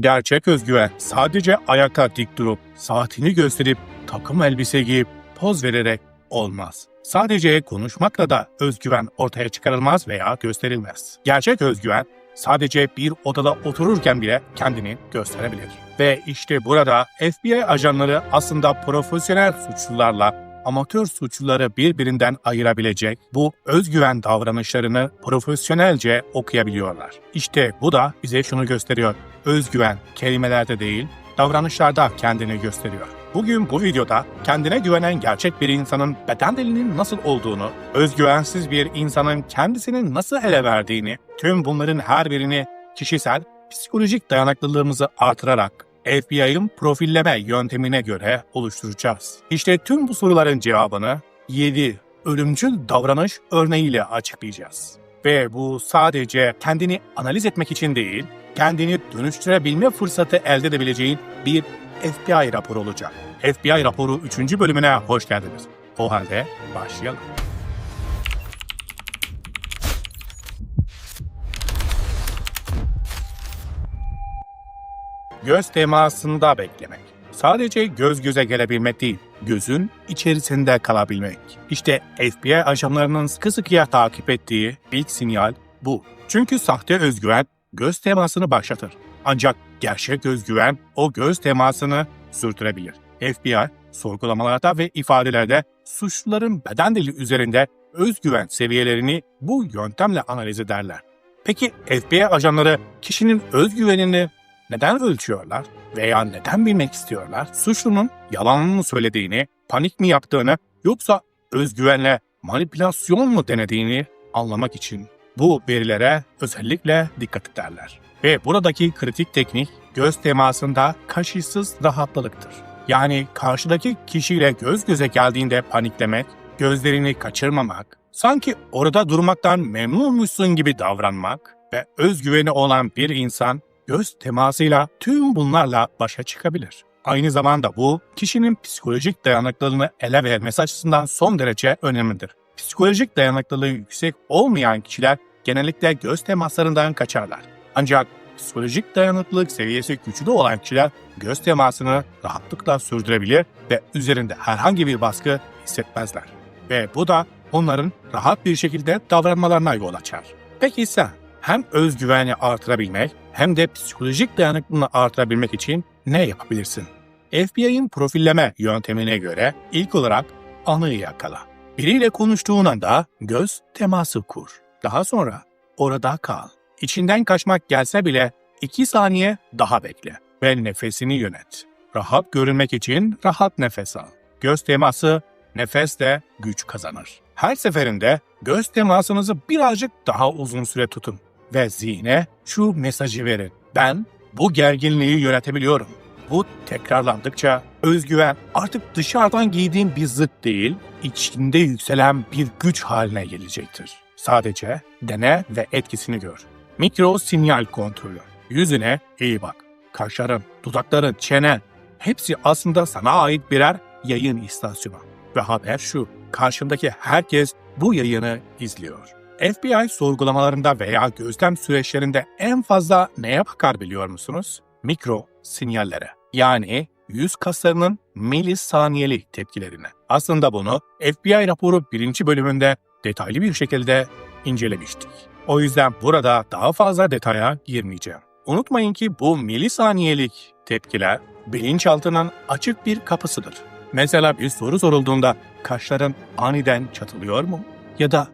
Gerçek özgüven sadece ayakta dik durup saatini gösterip takım elbise giyip poz vererek olmaz. Sadece konuşmakla da özgüven ortaya çıkarılmaz veya gösterilmez. Gerçek özgüven sadece bir odada otururken bile kendini gösterebilir. Ve işte burada FBI ajanları aslında profesyonel suçlularla amatör suçluları birbirinden ayırabilecek bu özgüven davranışlarını profesyonelce okuyabiliyorlar. İşte bu da bize şunu gösteriyor. Özgüven kelimelerde değil, davranışlarda kendini gösteriyor. Bugün bu videoda kendine güvenen gerçek bir insanın beden dilinin nasıl olduğunu, özgüvensiz bir insanın kendisini nasıl ele verdiğini, tüm bunların her birini kişisel, psikolojik dayanıklılığımızı artırarak FBI'ın profilleme yöntemine göre oluşturacağız. İşte tüm bu soruların cevabını 7 ölümcül davranış örneğiyle açıklayacağız. Ve bu sadece kendini analiz etmek için değil, kendini dönüştürebilme fırsatı elde edebileceğin bir FBI raporu olacak. FBI raporu 3. bölümüne hoş geldiniz. O halde başlayalım. Göz temasında beklemek. Sadece göz göze gelebilmek değil, gözün içerisinde kalabilmek. İşte FBI ajanlarının sıkı sıkıya takip ettiği ilk sinyal bu. Çünkü sahte özgüven göz temasını başlatır. Ancak gerçek özgüven o göz temasını sürdürebilir. FBI sorgulamalarda ve ifadelerde suçluların beden dili üzerinde özgüven seviyelerini bu yöntemle analiz ederler. Peki FBI ajanları kişinin özgüvenini neden ölçüyorlar veya neden bilmek istiyorlar? Suçlunun yalan mı söylediğini, panik mi yaptığını yoksa özgüvenle manipülasyon mu denediğini anlamak için bu verilere özellikle dikkat ederler. Ve buradaki kritik teknik göz temasında kaşısız rahatlılıktır. Yani karşıdaki kişiyle göz göze geldiğinde paniklemek, gözlerini kaçırmamak, sanki orada durmaktan memnunmuşsun gibi davranmak ve özgüveni olan bir insan göz temasıyla tüm bunlarla başa çıkabilir. Aynı zamanda bu kişinin psikolojik dayanıklılığını ele vermesi açısından son derece önemlidir. Psikolojik dayanıklılığı yüksek olmayan kişiler genellikle göz temaslarından kaçarlar. Ancak psikolojik dayanıklılık seviyesi güçlü olan kişiler göz temasını rahatlıkla sürdürebilir ve üzerinde herhangi bir baskı hissetmezler. Ve bu da onların rahat bir şekilde davranmalarına yol açar. Peki sen hem özgüveni artırabilmek hem de psikolojik dayanıklılığını artırabilmek için ne yapabilirsin? FBI'ın profilleme yöntemine göre ilk olarak anıyı yakala. Biriyle konuştuğun anda göz teması kur. Daha sonra orada kal. İçinden kaçmak gelse bile 2 saniye daha bekle ve nefesini yönet. Rahat görünmek için rahat nefes al. Göz teması nefeste güç kazanır. Her seferinde göz temasınızı birazcık daha uzun süre tutun ve zihne şu mesajı verin. Ben bu gerginliği yönetebiliyorum. Bu tekrarlandıkça özgüven artık dışarıdan giydiğim bir zıt değil, içinde yükselen bir güç haline gelecektir. Sadece dene ve etkisini gör. Mikro sinyal kontrolü. Yüzüne iyi bak. Kaşların, dudakların, çenen hepsi aslında sana ait birer yayın istasyonu. Ve haber şu, karşımdaki herkes bu yayını izliyor. FBI sorgulamalarında veya gözlem süreçlerinde en fazla neye bakar biliyor musunuz? Mikro sinyallere. Yani yüz kaslarının milisaniyeli tepkilerine. Aslında bunu FBI raporu birinci bölümünde detaylı bir şekilde incelemiştik. O yüzden burada daha fazla detaya girmeyeceğim. Unutmayın ki bu milisaniyelik tepkiler bilinçaltının açık bir kapısıdır. Mesela bir soru sorulduğunda kaşların aniden çatılıyor mu? Ya da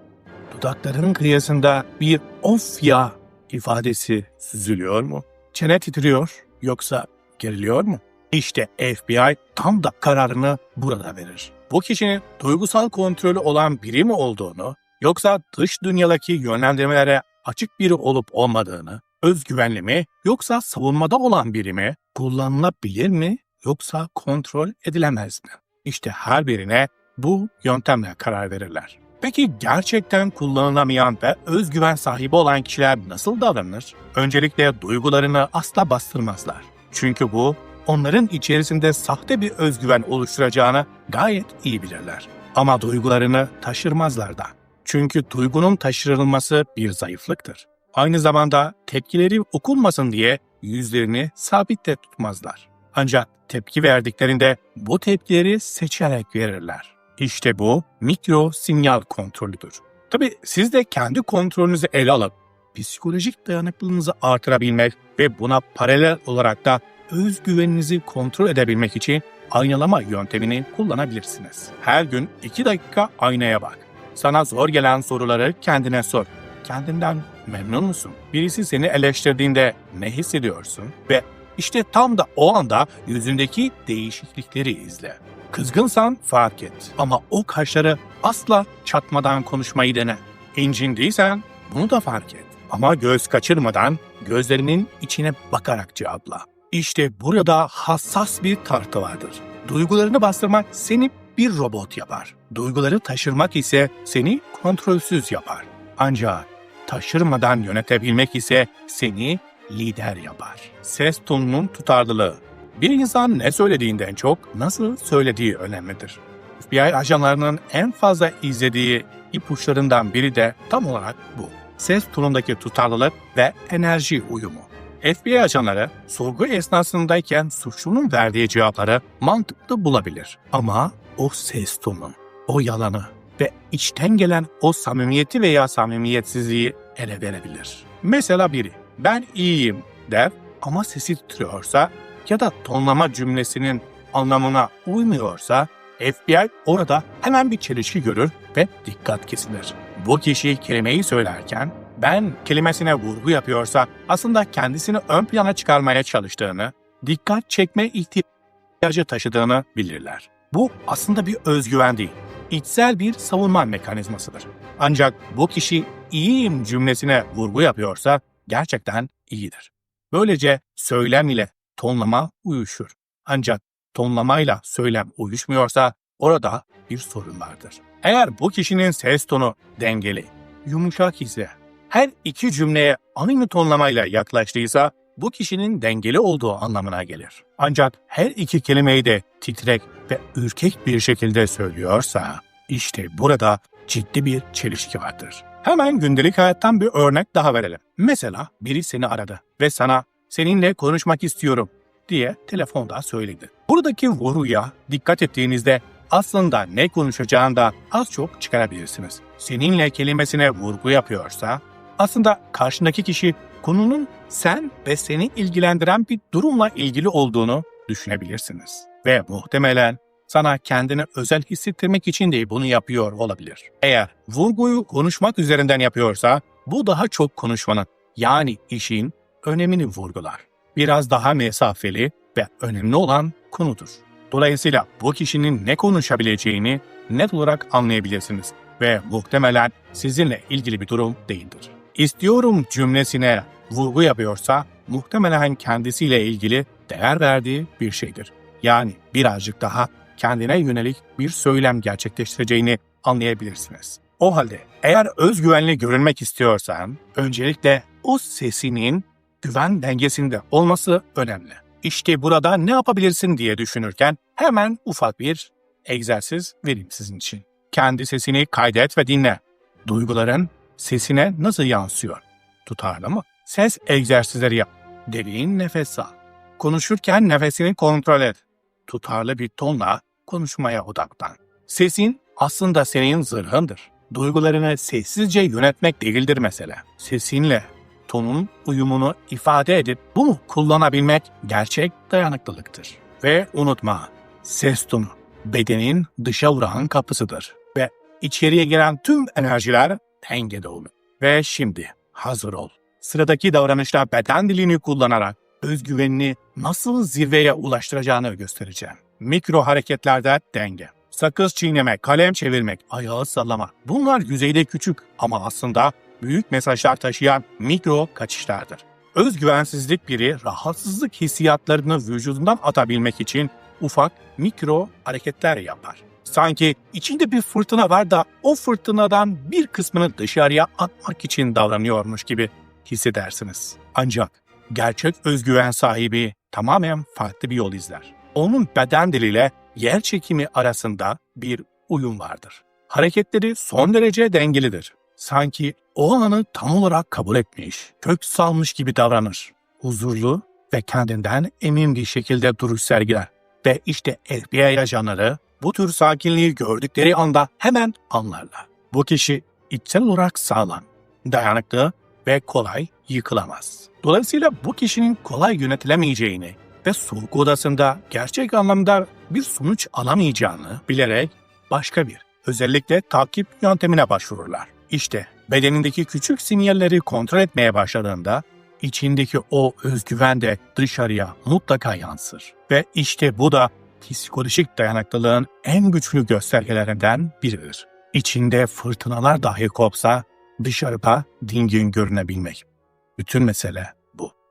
dudakların kıyısında bir of ya ifadesi süzülüyor mu? Çene titriyor yoksa geriliyor mu? İşte FBI tam da kararını burada verir. Bu kişinin duygusal kontrolü olan biri mi olduğunu yoksa dış dünyadaki yönlendirmelere açık biri olup olmadığını, özgüvenli mi yoksa savunmada olan biri mi, kullanılabilir mi yoksa kontrol edilemez mi? İşte her birine bu yöntemle karar verirler. Peki gerçekten kullanılamayan ve özgüven sahibi olan kişiler nasıl davranır? Öncelikle duygularını asla bastırmazlar. Çünkü bu onların içerisinde sahte bir özgüven oluşturacağını gayet iyi bilirler. Ama duygularını taşırmazlar da. Çünkü duygunun taşırılması bir zayıflıktır. Aynı zamanda tepkileri okunmasın diye yüzlerini sabitte tutmazlar. Ancak tepki verdiklerinde bu tepkileri seçerek verirler. İşte bu mikro sinyal kontrolüdür. Tabi siz de kendi kontrolünüzü ele alıp psikolojik dayanıklılığınızı artırabilmek ve buna paralel olarak da özgüveninizi kontrol edebilmek için aynalama yöntemini kullanabilirsiniz. Her gün 2 dakika aynaya bak. Sana zor gelen soruları kendine sor. Kendinden memnun musun? Birisi seni eleştirdiğinde ne hissediyorsun? Ve işte tam da o anda yüzündeki değişiklikleri izle. Kızgınsan fark et. Ama o kaşları asla çatmadan konuşmayı dene. İncindiysen bunu da fark et. Ama göz kaçırmadan gözlerinin içine bakarak cevapla. İşte burada hassas bir tartı vardır. Duygularını bastırmak seni bir robot yapar. Duyguları taşırmak ise seni kontrolsüz yapar. Ancak taşırmadan yönetebilmek ise seni lider yapar. Ses tonunun tutarlılığı. Bir insan ne söylediğinden çok nasıl söylediği önemlidir. FBI ajanlarının en fazla izlediği ipuçlarından biri de tam olarak bu. Ses tonundaki tutarlılık ve enerji uyumu. FBI ajanları sorgu esnasındayken suçlunun verdiği cevapları mantıklı bulabilir. Ama o ses tonu, o yalanı ve içten gelen o samimiyeti veya samimiyetsizliği ele verebilir. Mesela biri ben iyiyim der ama sesi titriyorsa ya da tonlama cümlesinin anlamına uymuyorsa FBI orada hemen bir çelişki görür ve dikkat kesilir. Bu kişi kelimeyi söylerken ben kelimesine vurgu yapıyorsa aslında kendisini ön plana çıkarmaya çalıştığını, dikkat çekme ihtiyacı taşıdığını bilirler. Bu aslında bir özgüven değil, içsel bir savunma mekanizmasıdır. Ancak bu kişi iyiyim cümlesine vurgu yapıyorsa gerçekten iyidir. Böylece söylem ile tonlama uyuşur. Ancak tonlamayla söylem uyuşmuyorsa orada bir sorun vardır. Eğer bu kişinin ses tonu dengeli, yumuşak ise, her iki cümleye aynı tonlamayla yaklaştıysa bu kişinin dengeli olduğu anlamına gelir. Ancak her iki kelimeyi de titrek ve ürkek bir şekilde söylüyorsa işte burada ciddi bir çelişki vardır. Hemen gündelik hayattan bir örnek daha verelim. Mesela biri seni aradı ve sana seninle konuşmak istiyorum diye telefonda söyledi. Buradaki vurguya dikkat ettiğinizde aslında ne konuşacağını az çok çıkarabilirsiniz. Seninle kelimesine vurgu yapıyorsa aslında karşındaki kişi konunun sen ve seni ilgilendiren bir durumla ilgili olduğunu düşünebilirsiniz. Ve muhtemelen sana kendini özel hissettirmek için de bunu yapıyor olabilir. Eğer vurguyu konuşmak üzerinden yapıyorsa bu daha çok konuşmanın yani işin önemini vurgular. Biraz daha mesafeli ve önemli olan konudur. Dolayısıyla bu kişinin ne konuşabileceğini net olarak anlayabilirsiniz ve muhtemelen sizinle ilgili bir durum değildir. İstiyorum cümlesine vurgu yapıyorsa muhtemelen kendisiyle ilgili değer verdiği bir şeydir. Yani birazcık daha kendine yönelik bir söylem gerçekleştireceğini anlayabilirsiniz. O halde eğer özgüvenli görünmek istiyorsan öncelikle o sesinin güven dengesinde olması önemli. İşte burada ne yapabilirsin diye düşünürken hemen ufak bir egzersiz vereyim sizin için. Kendi sesini kaydet ve dinle. Duyguların sesine nasıl yansıyor? Tutarlı mı? Ses egzersizleri yap. Derin nefes al. Konuşurken nefesini kontrol et. Tutarlı bir tonla konuşmaya odaklan. Sesin aslında senin zırhındır. Duygularını sessizce yönetmek değildir mesele. Sesinle tonun uyumunu ifade edip bunu kullanabilmek gerçek dayanıklılıktır. Ve unutma, ses tonu bedenin dışa vuran kapısıdır ve içeriye giren tüm enerjiler dengede olur. Ve şimdi hazır ol. Sıradaki davranışta beden dilini kullanarak özgüvenini nasıl zirveye ulaştıracağını göstereceğim. Mikro hareketlerde denge. Sakız çiğnemek, kalem çevirmek, ayağı sallama. Bunlar yüzeyde küçük ama aslında büyük mesajlar taşıyan mikro kaçışlardır. Özgüvensizlik biri rahatsızlık hissiyatlarını vücudundan atabilmek için ufak mikro hareketler yapar. Sanki içinde bir fırtına var da o fırtınadan bir kısmını dışarıya atmak için davranıyormuş gibi hissedersiniz. Ancak gerçek özgüven sahibi tamamen farklı bir yol izler. Onun beden diliyle yer çekimi arasında bir uyum vardır. Hareketleri son derece dengelidir. Sanki o anı tam olarak kabul etmiş, kök salmış gibi davranır. Huzurlu ve kendinden emin bir şekilde duruş sergiler. Ve işte FBI ajanları bu tür sakinliği gördükleri anda hemen anlarlar. Bu kişi içsel olarak sağlam, dayanıklı ve kolay yıkılamaz. Dolayısıyla bu kişinin kolay yönetilemeyeceğini ve sorgu odasında gerçek anlamda bir sonuç alamayacağını bilerek başka bir, özellikle takip yöntemine başvururlar. İşte bedenindeki küçük sinyalleri kontrol etmeye başladığında içindeki o özgüven de dışarıya mutlaka yansır. Ve işte bu da psikolojik dayanıklılığın en güçlü göstergelerinden biridir. İçinde fırtınalar dahi kopsa dışarıda dingin görünebilmek. Bütün mesele.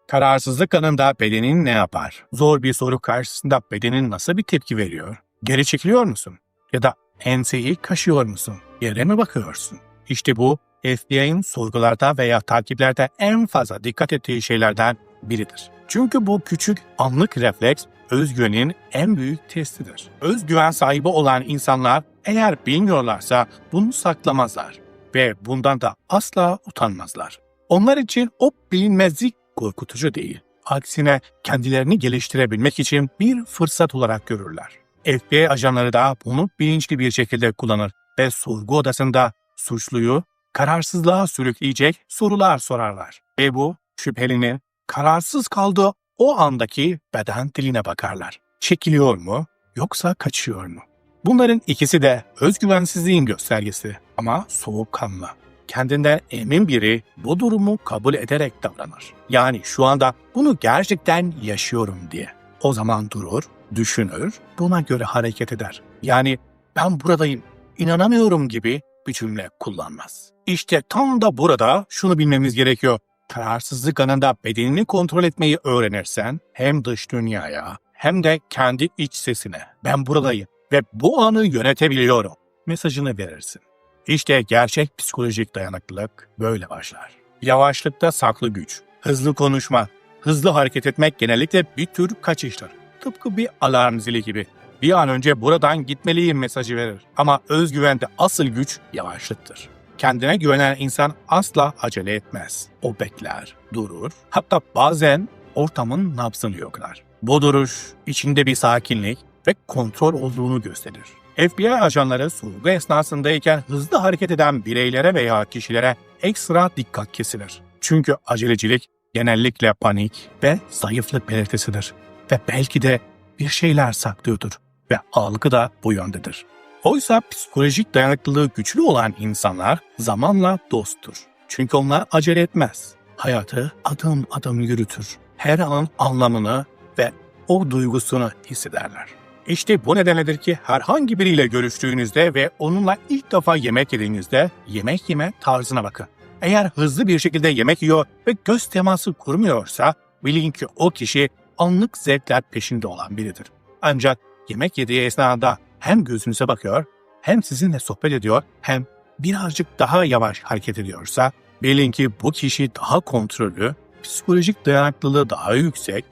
Kararsızlık anında bedenin ne yapar? Zor bir soru karşısında bedenin nasıl bir tepki veriyor? Geri çekiliyor musun? Ya da enseyi kaşıyor musun? Yere mi bakıyorsun? İşte bu FBI'nin sorgularda veya takiplerde en fazla dikkat ettiği şeylerden biridir. Çünkü bu küçük anlık refleks özgüvenin en büyük testidir. Özgüven sahibi olan insanlar eğer bilmiyorlarsa bunu saklamazlar ve bundan da asla utanmazlar. Onlar için o bilinmezlik korkutucu değil. Aksine kendilerini geliştirebilmek için bir fırsat olarak görürler. FBI ajanları da bunu bilinçli bir şekilde kullanır ve sorgu odasında suçluyu kararsızlığa sürükleyecek sorular sorarlar. Ve bu şüphelinin kararsız kaldığı o andaki beden diline bakarlar. Çekiliyor mu yoksa kaçıyor mu? Bunların ikisi de özgüvensizliğin göstergesi ama soğukkanlı. Kendinden emin biri bu durumu kabul ederek davranır. Yani şu anda bunu gerçekten yaşıyorum diye. O zaman durur, düşünür, buna göre hareket eder. Yani ben buradayım, inanamıyorum gibi bir cümle kullanmaz. İşte tam da burada şunu bilmemiz gerekiyor. Kararsızlık anında bedenini kontrol etmeyi öğrenirsen hem dış dünyaya hem de kendi iç sesine ben buradayım ve bu anı yönetebiliyorum mesajını verirsin. İşte gerçek psikolojik dayanıklılık böyle başlar. Yavaşlıkta saklı güç, hızlı konuşma, hızlı hareket etmek genellikle bir tür kaçıştır. Tıpkı bir alarm zili gibi. Bir an önce buradan gitmeliyim mesajı verir. Ama özgüvende asıl güç yavaşlıktır. Kendine güvenen insan asla acele etmez. O bekler, durur, hatta bazen ortamın nabzını yoklar. Bu duruş içinde bir sakinlik ve kontrol olduğunu gösterir. FBI ajanları sorgu esnasındayken hızlı hareket eden bireylere veya kişilere ekstra dikkat kesilir. Çünkü acelecilik genellikle panik ve zayıflık belirtisidir ve belki de bir şeyler saklıyordur ve algı da bu yöndedir. Oysa psikolojik dayanıklılığı güçlü olan insanlar zamanla dosttur. Çünkü onlar acele etmez. Hayatı adım adım yürütür. Her anın anlamını ve o duygusunu hissederler. İşte bu nedenledir ki herhangi biriyle görüştüğünüzde ve onunla ilk defa yemek yediğinizde yemek yeme tarzına bakın. Eğer hızlı bir şekilde yemek yiyor ve göz teması kurmuyorsa bilin ki o kişi anlık zevkler peşinde olan biridir. Ancak yemek yediği esnada hem gözünüze bakıyor, hem sizinle sohbet ediyor, hem birazcık daha yavaş hareket ediyorsa bilin ki bu kişi daha kontrollü, psikolojik dayanıklılığı daha yüksek,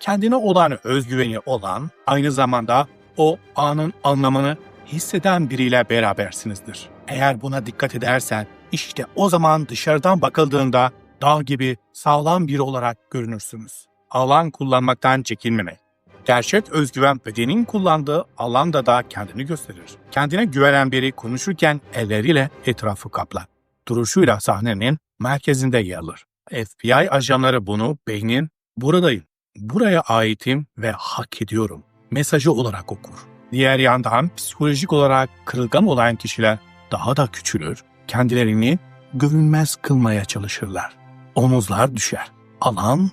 kendine olan özgüveni olan, aynı zamanda o anın anlamını hisseden biriyle berabersinizdir. Eğer buna dikkat edersen işte o zaman dışarıdan bakıldığında dağ gibi sağlam biri olarak görünürsünüz. Alan kullanmaktan çekinmemek. Gerçek özgüven bedenin kullandığı alanda da kendini gösterir. Kendine güvenen biri konuşurken elleriyle etrafı kaplar. Duruşuyla sahnenin merkezinde yer alır. FBI ajanları bunu beynin buradayım, buraya aitim ve hak ediyorum mesajı olarak okur. Diğer yandan psikolojik olarak kırılgan olan kişiler daha da küçülür, kendilerini görünmez kılmaya çalışırlar. Omuzlar düşer, alan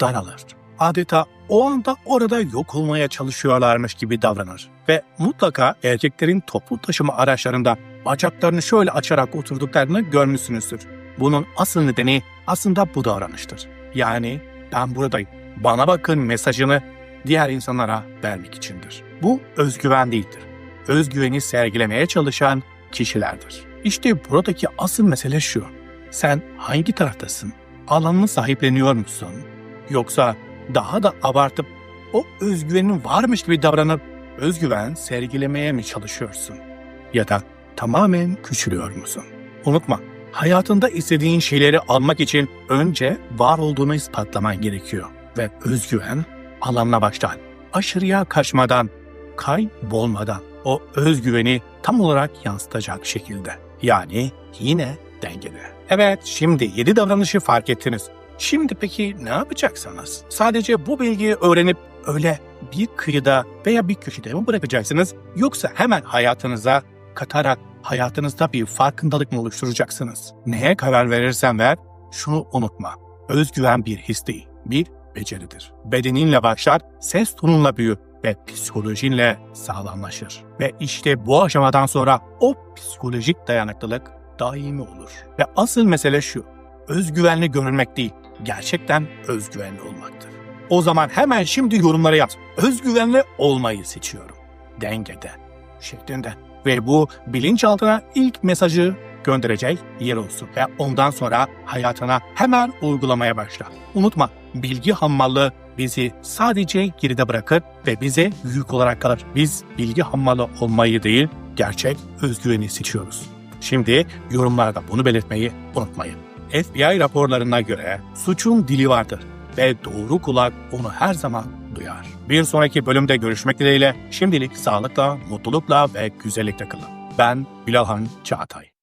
daralır. Adeta o anda orada yok olmaya çalışıyorlarmış gibi davranır. Ve mutlaka erkeklerin toplu taşıma araçlarında bacaklarını şöyle açarak oturduklarını görmüşsünüzdür. Bunun asıl nedeni aslında bu davranıştır. Yani ben buradayım, bana bakın mesajını diğer insanlara vermek içindir. Bu özgüven değildir. Özgüveni sergilemeye çalışan kişilerdir. İşte buradaki asıl mesele şu. Sen hangi taraftasın? Alanını sahipleniyor musun? Yoksa daha da abartıp o özgüvenin varmış gibi davranıp özgüven sergilemeye mi çalışıyorsun? Ya da tamamen küçülüyor musun? Unutma, hayatında istediğin şeyleri almak için önce var olduğunu ispatlaman gerekiyor. Ve özgüven alanına başlar. Aşırıya kaçmadan, kaybolmadan o özgüveni tam olarak yansıtacak şekilde. Yani yine dengede. Evet şimdi 7 davranışı fark ettiniz. Şimdi peki ne yapacaksınız? Sadece bu bilgiyi öğrenip öyle bir kıyıda veya bir köşede mi bırakacaksınız? Yoksa hemen hayatınıza katarak hayatınızda bir farkındalık mı oluşturacaksınız? Neye karar verirsen ver, şunu unutma. Özgüven bir his değil, bir beceridir. Bedeninle başlar, ses tonunla büyür ve psikolojinle sağlamlaşır. Ve işte bu aşamadan sonra o psikolojik dayanıklılık daimi olur. Ve asıl mesele şu, özgüvenli görünmek değil, gerçekten özgüvenli olmaktır. O zaman hemen şimdi yorumlara yaz. Özgüvenli olmayı seçiyorum. Dengede şeklinde. Ve bu bilinçaltına ilk mesajı gönderecek yer olsun. Ve ondan sonra hayatına hemen uygulamaya başla. Unutma bilgi hammallığı bizi sadece geride bırakır ve bize yük olarak kalır. Biz bilgi hammalı olmayı değil, gerçek özgüveni seçiyoruz. Şimdi yorumlarda bunu belirtmeyi unutmayın. FBI raporlarına göre suçun dili vardır ve doğru kulak onu her zaman duyar. Bir sonraki bölümde görüşmek dileğiyle şimdilik sağlıkla, mutlulukla ve güzellikle kalın. Ben Bilalhan Çağatay.